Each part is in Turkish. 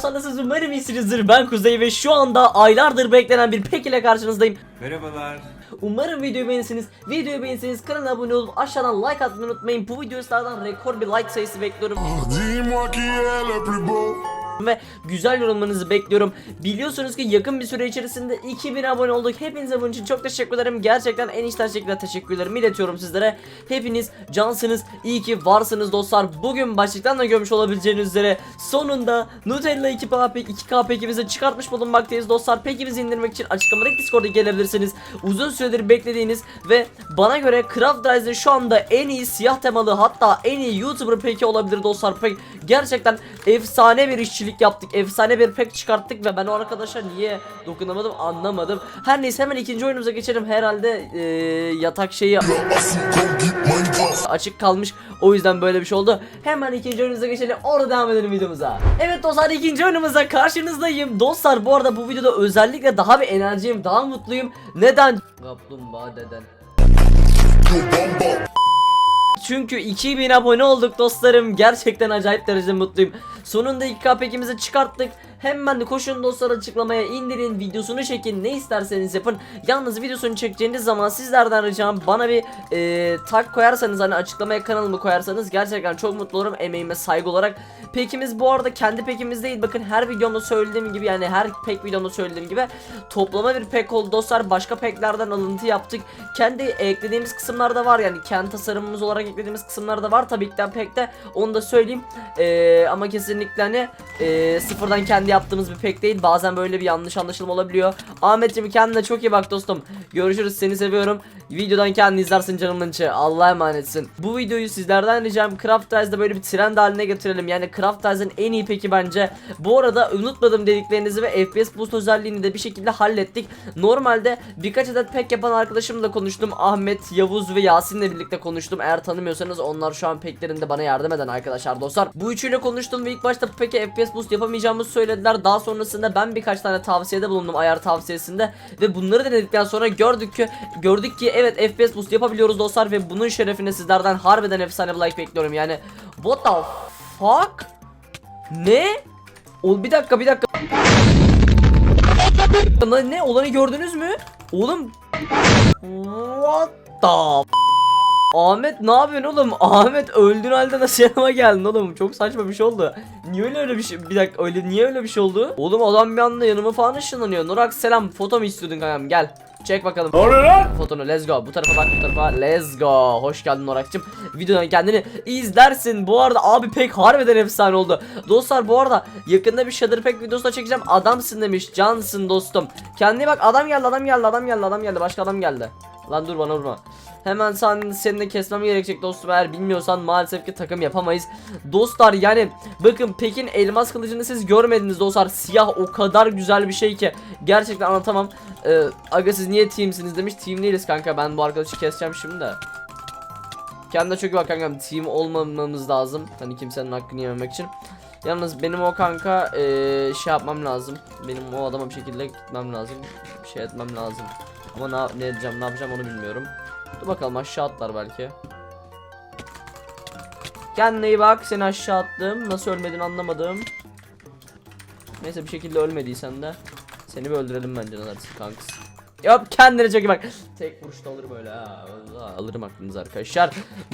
dostlar nasılsınız umarım iyisinizdir. Ben Kuzey ve şu anda aylardır beklenen bir pek ile karşınızdayım. Merhabalar. Umarım videoyu beğenirsiniz. Videoyu beğenirseniz kanala abone olup aşağıdan like atmayı unutmayın. Bu videolardan rekor bir like sayısı bekliyorum Ve güzel yorumlarınızı bekliyorum. Biliyorsunuz ki yakın bir süre içerisinde 2000 abone olduk. Hepinize bunun için çok teşekkür ederim. Gerçekten en içten şekilde teşekkürlerimi iletiyorum sizlere. Hepiniz cansınız. iyi ki varsınız dostlar. Bugün başlıktan da görmüş olabileceğiniz üzere sonunda Nutella 2K, pek 2K pekimizi çıkartmış bulunmaktayız dostlar. Pekimizi indirmek için açıklamadaki Discord'a gelebilirsiniz. Uzun süredir beklediğiniz ve bana göre Craft Rise'ın şu anda en iyi siyah temalı hatta en iyi YouTuber peki olabilir dostlar. Pek gerçekten efsane bir işçilik yaptık. Efsane bir pek çıkarttık ve ben o arkadaşa niye dokunamadım anlamadım. Her neyse hemen ikinci oyunumuza geçelim. Herhalde eee, yatak şeyi açık kalmış. O yüzden böyle bir şey oldu. Hemen ikinci oyunumuza geçelim. Orada devam edelim videomuza. Evet dostlar ikinci oyunumuza karşınızdayım. Dostlar bu arada bu videoda özellikle daha bir enerjiyim, daha mutluyum. Neden? Kaplumbağa deden. Çünkü 2000 abone olduk dostlarım. Gerçekten acayip derecede mutluyum. Sonunda 2K pekimizi çıkarttık. Hemen koşun dostlar açıklamaya indirin videosunu çekin ne isterseniz yapın. Yalnız videosunu çekeceğiniz zaman sizlerden ricam bana bir e, tag koyarsanız hani açıklamaya kanalımı koyarsanız gerçekten çok mutlu olurum emeğime saygı olarak. Pekimiz bu arada kendi pekimiz değil bakın her videomda söylediğim gibi yani her pek videomda söylediğim gibi toplama bir pek oldu dostlar. Başka peklerden alıntı yaptık. Kendi eklediğimiz kısımlarda var yani kendi tasarımımız olarak eklediğimiz kısımlarda var tabii ki pekte onu da söyleyeyim. Ee, ama kesinlikle hani ee, sıfırdan kendi yaptığımız bir pek değil. Bazen böyle bir yanlış anlaşılma olabiliyor. Ahmetciğim kendine çok iyi bak dostum. Görüşürüz seni seviyorum. Videodan kendini izlersin canımın içi. Allah'a emanetsin. Bu videoyu sizlerden ricam Craft Rise'da böyle bir trend haline getirelim. Yani Craft en iyi peki bence. Bu arada unutmadım dediklerinizi ve FPS boost özelliğini de bir şekilde hallettik. Normalde birkaç adet pek yapan arkadaşımla konuştum. Ahmet, Yavuz ve Yasin'le birlikte konuştum. Eğer tanımıyorsanız onlar şu an peklerinde bana yardım eden arkadaşlar dostlar. Bu üçüyle konuştum ve ilk başta peki FPS boost yapamayacağımızı söylediler. Daha sonrasında ben birkaç tane tavsiyede bulundum ayar tavsiyesinde ve bunları denedikten sonra gördük ki gördük ki evet FPS boost yapabiliyoruz dostlar ve bunun şerefine sizlerden harbiden efsane bir like bekliyorum. Yani what the fuck? Ne? O bir dakika bir dakika. Ne olanı gördünüz mü? Oğlum What the Ahmet ne yapıyorsun oğlum? Ahmet öldüğün halde nasıl yanıma geldin oğlum? Çok saçma bir şey oldu. Niye öyle öyle bir şey? Bir dakika öyle niye öyle bir şey oldu? Oğlum adam bir anda yanıma falan ışınlanıyor. Nurak selam foto mu istiyordun kankam? Gel. Çek bakalım. Fotonu let's go. Bu tarafa bak bu tarafa. Let's go. Hoş geldin Norak'cığım. Videodan kendini izlersin. Bu arada abi pek harbiden efsane oldu. Dostlar bu arada yakında bir Shader Pack videosu da çekeceğim. Adamsın demiş. Cansın dostum. Kendine bak adam geldi adam geldi adam geldi adam geldi. Başka adam geldi. Lan dur bana vurma. Hemen sen, seni de kesmem gerekecek dostum eğer bilmiyorsan maalesef ki takım yapamayız. Dostlar yani bakın Pekin elmas kılıcını siz görmediniz dostlar. Siyah o kadar güzel bir şey ki gerçekten anlatamam. Ee, aga siz niye teamsiniz demiş. Team değiliz kanka ben bu arkadaşı keseceğim şimdi de. Kendine çok iyi bak kankam team olmamamız lazım. Hani kimsenin hakkını yememek için. Yalnız benim o kanka eee, şey yapmam lazım. Benim o adama bir şekilde gitmem lazım. Bir şey etmem lazım. Ama ne, ne edeceğim ne yapacağım onu bilmiyorum. Dur bakalım aşağı atlar belki. Kendine iyi bak seni aşağı attım. Nasıl ölmedin anlamadım. Neyse bir şekilde ölmediysen de seni bir öldürelim bence dersin kanks. Yap kendine çok bak. Tek vuruşta alırım öyle ha. Alırım aklınızı arkadaşlar.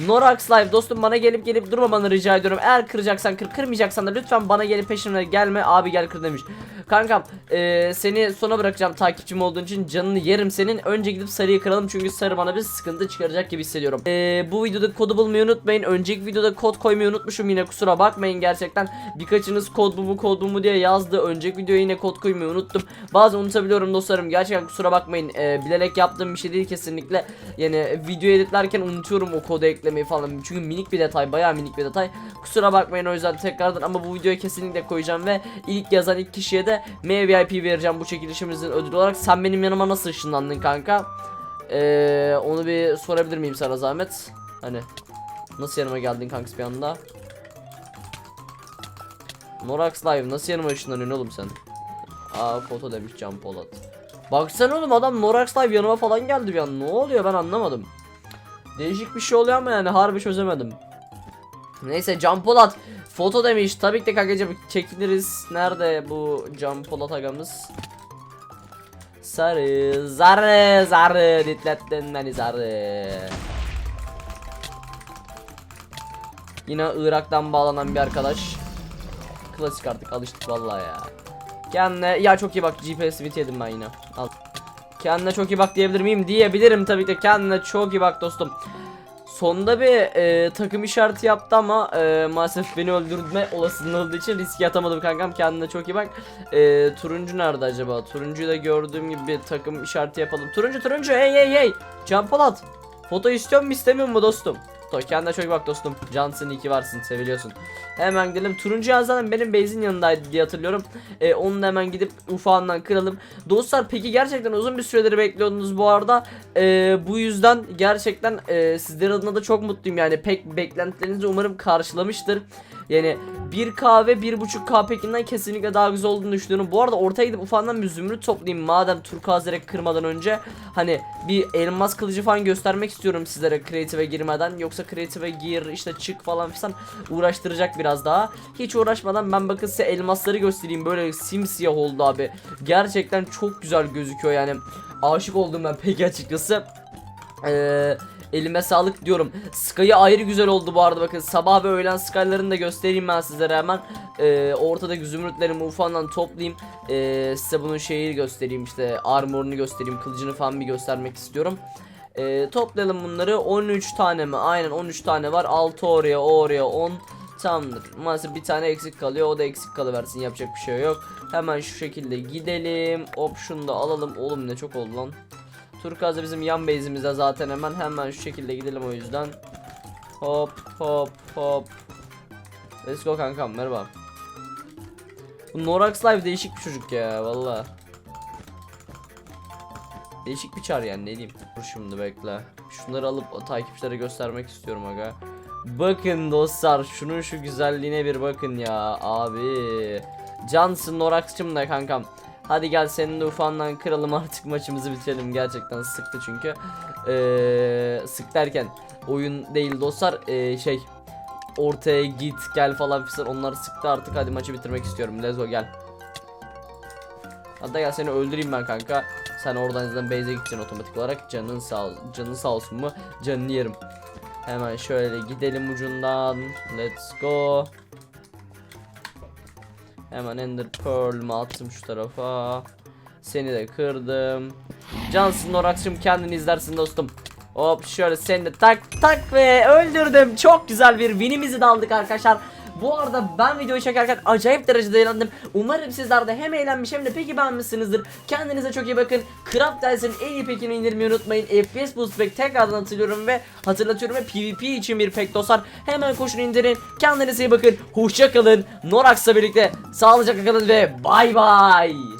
Norax Live dostum bana gelip gelip durmamanı rica ediyorum. Eğer kıracaksan kır kırmayacaksan da lütfen bana gelip peşimden gelme abi gel kır demiş. Kankam eee, seni sona bırakacağım takipçim olduğun için canını yerim senin. Önce gidip sarıyı kıralım çünkü sarı bana bir sıkıntı çıkaracak gibi hissediyorum. Eee, bu videoda kodu bulmayı unutmayın. Önceki videoda kod koymayı unutmuşum yine kusura bakmayın gerçekten. Birkaçınız kod bu mu kod bu mu diye yazdı. Önceki videoya yine kod koymayı unuttum. Bazen unutabiliyorum dostlarım. Gerçekten kusura bakmayın. Eee, bilerek yaptığım bir şey değil kesinlikle. Yani video editlerken unutuyorum o kodu eklemeyi falan. Çünkü minik bir detay, bayağı minik bir detay. Kusura bakmayın o yüzden tekrardan ama bu videoyu kesinlikle koyacağım ve ilk yazan ilk kişiye de MVP vereceğim bu çekilişimizin ödülü olarak. Sen benim yanıma nasıl ışınlandın kanka? Eee onu bir sorabilir miyim sana zahmet? Hani nasıl yanıma geldin kanks bir anda? Norax Live nasıl yanıma ışınlanıyorsun oğlum sen? Aa foto demiş Can Polat. Baksana oğlum adam Norax Live yanıma falan geldi bir an. Ne oluyor ben anlamadım. Değişik bir şey oluyor ama yani harbi çözemedim. Neyse Can Polat Foto demiş. Tabii ki de kankacım çekiliriz. Nerede bu Can Polat agamız? Sarı, zarı, zarı, ditlettin beni zarı. Yine Irak'tan bağlanan bir arkadaş. Klasik artık alıştık vallahi ya. Kendine ya çok iyi bak GPS Smith yedim ben yine. Al. Kendine çok iyi bak diyebilir miyim? Diyebilirim tabii ki de. Kendine çok iyi bak dostum. Sonunda bir e, takım işareti yaptı ama e, maalesef beni öldürme olasılığı olduğu için riske atamadım kankam. Kendine çok iyi bak. E, turuncu nerede acaba? Turuncuyu da gördüğüm gibi bir takım işareti yapalım. Turuncu turuncu hey hey hey. Can Polat. Foto istiyor mu istemiyor mu dostum? To kendine çok bak dostum. Cansın iyi ki varsın seviliyorsun. Hemen gidelim. Turuncu yazdan benim base'in yanındaydı diye hatırlıyorum. E, onu da hemen gidip ufağından kıralım. Dostlar peki gerçekten uzun bir süredir bekliyordunuz bu arada. E, bu yüzden gerçekten e, sizler adına da çok mutluyum yani. Pek beklentilerinizi umarım karşılamıştır. Yani 1K ve 1.5K pekinden kesinlikle daha güzel olduğunu düşünüyorum. Bu arada ortaya gidip ufağından bir zümrüt toplayayım madem turkuaz direkt kırmadan önce. Hani bir elmas kılıcı falan göstermek istiyorum sizlere creative'e girmeden. Yoksa creative'e gir işte çık falan filan uğraştıracak biraz daha. Hiç uğraşmadan ben bakın size elmasları göstereyim. Böyle simsiyah oldu abi. Gerçekten çok güzel gözüküyor yani. Aşık oldum ben peki açıkçası. Eee elime sağlık diyorum. Sky'ı ayrı güzel oldu bu arada bakın. Sabah ve öğlen Sky'larını da göstereyim ben sizlere hemen. Eee ortada zümrütlerimi ufandan toplayayım. Eee size bunun şeyi göstereyim işte armorunu göstereyim. Kılıcını falan bir göstermek istiyorum. Eee toplayalım bunları. 13 tane mi? Aynen 13 tane var. 6 oraya, o oraya 10. Tamamdır. Maalesef bir tane eksik kalıyor. O da eksik kalıversin. Yapacak bir şey yok. Hemen şu şekilde gidelim. Hop şunu da alalım. Oğlum ne çok oldu lan. Turkuaz bizim yan base'imizde zaten hemen hemen şu şekilde gidelim o yüzden. Hop hop hop. Let's go kankam merhaba. Bu Norax Live değişik bir çocuk ya valla. Değişik bir çar yani ne diyeyim. Dur şimdi bekle. Şunları alıp takipçilere göstermek istiyorum aga. Bakın dostlar şunun şu güzelliğine bir bakın ya abi. Cansın Norax'cım da kankam. Hadi gel senin de ufandan kıralım artık maçımızı bitirelim. Gerçekten sıktı çünkü. Ee, sık derken oyun değil dostlar. Ee, şey ortaya git gel falan filan onlar sıktı artık. Hadi maçı bitirmek istiyorum. Let's go gel. Hatta gel seni öldüreyim ben kanka. Sen oradan zaten base'e gideceksin otomatik olarak. Canın sağ. Canın sağ olsun mu? Canını yerim. Hemen şöyle gidelim ucundan. Let's go. Hemen Ender Pearl'ümü attım şu tarafa. Seni de kırdım. Cansın Norak'cığım kendini izlersin dostum. Hop şöyle seni de tak tak ve öldürdüm. Çok güzel bir winimizi de aldık arkadaşlar. Bu arada ben videoyu çekerken acayip derecede eğlendim. Umarım sizler de hem eğlenmiş hem de peki beğenmişsinizdir. Kendinize çok iyi bakın. Craft Dice'ın en iyi pekini indirmeyi unutmayın. FPS Boost Pack tekrardan hatırlıyorum ve hatırlatıyorum ve PvP için bir pek dostlar. Hemen koşun indirin. Kendinize iyi bakın. Hoşça kalın. Norax'la birlikte sağlıcakla kalın ve bay bay.